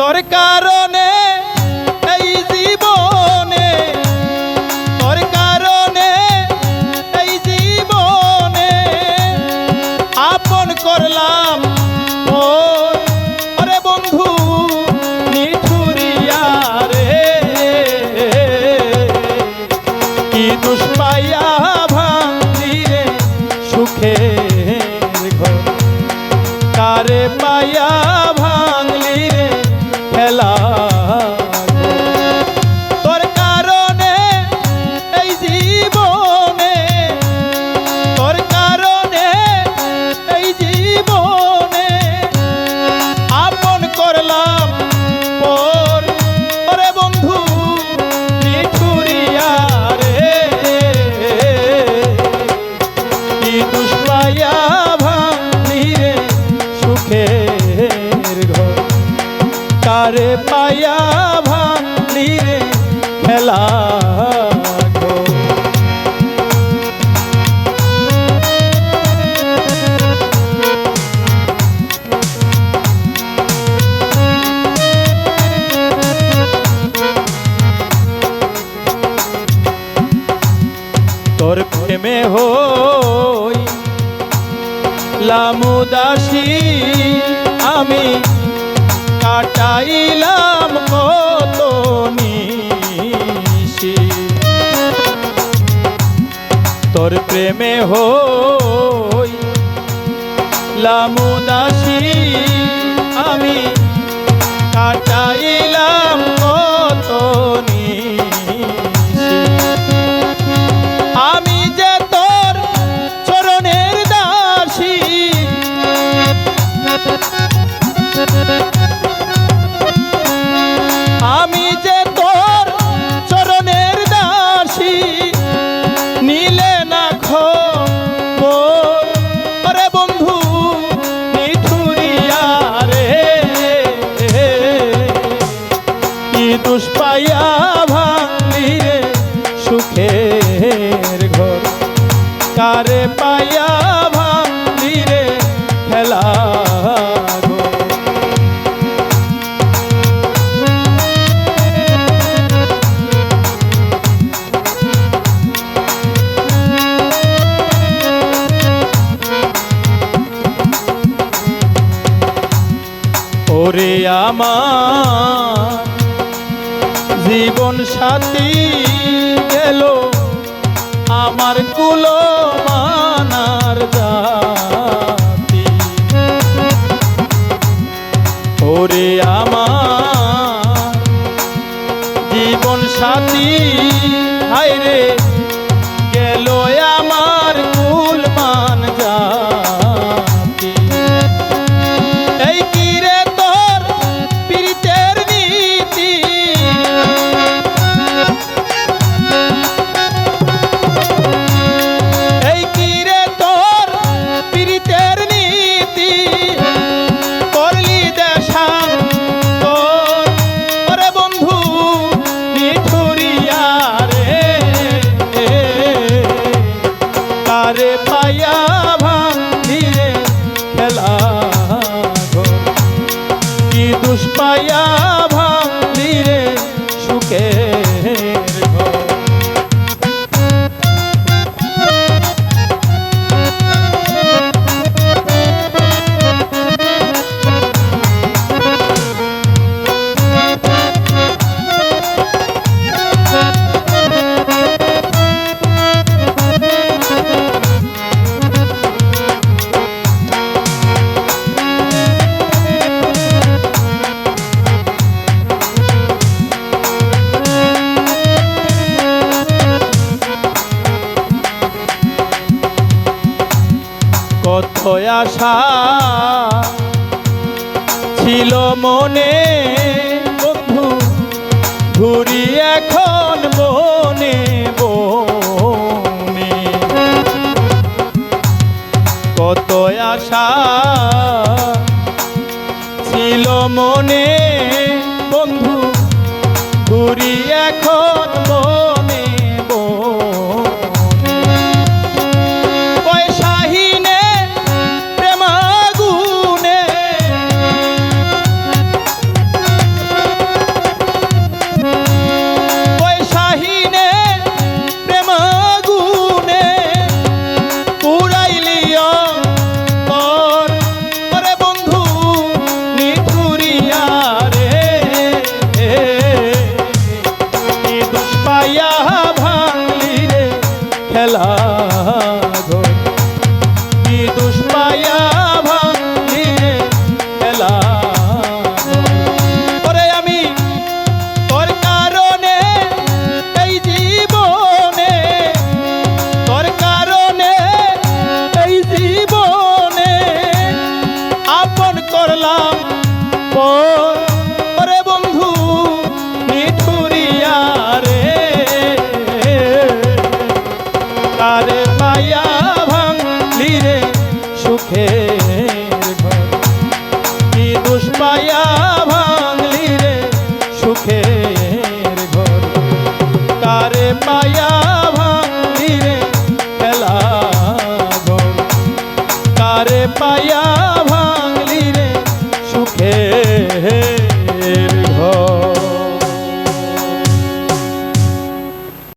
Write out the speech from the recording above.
তোর কারণে তারে পায়া ভাঙলি রে খেলা তোর প্রেমে হই লামুদাসী আমি কাটাইলাম কত নিশি তোর প্রেমে হই লামু কারে পায়া ভাঙিরে খেলা ওরে আমার জীবন সাথী গেল আমার কুলো জাতি। ওরে কত আশা ছিল মনে, বন্ধু, ঘুরি এখন মনে, বনে। কত আশা ছিল মনে, বন্ধু, ঘুরি এখন মনে। পায়া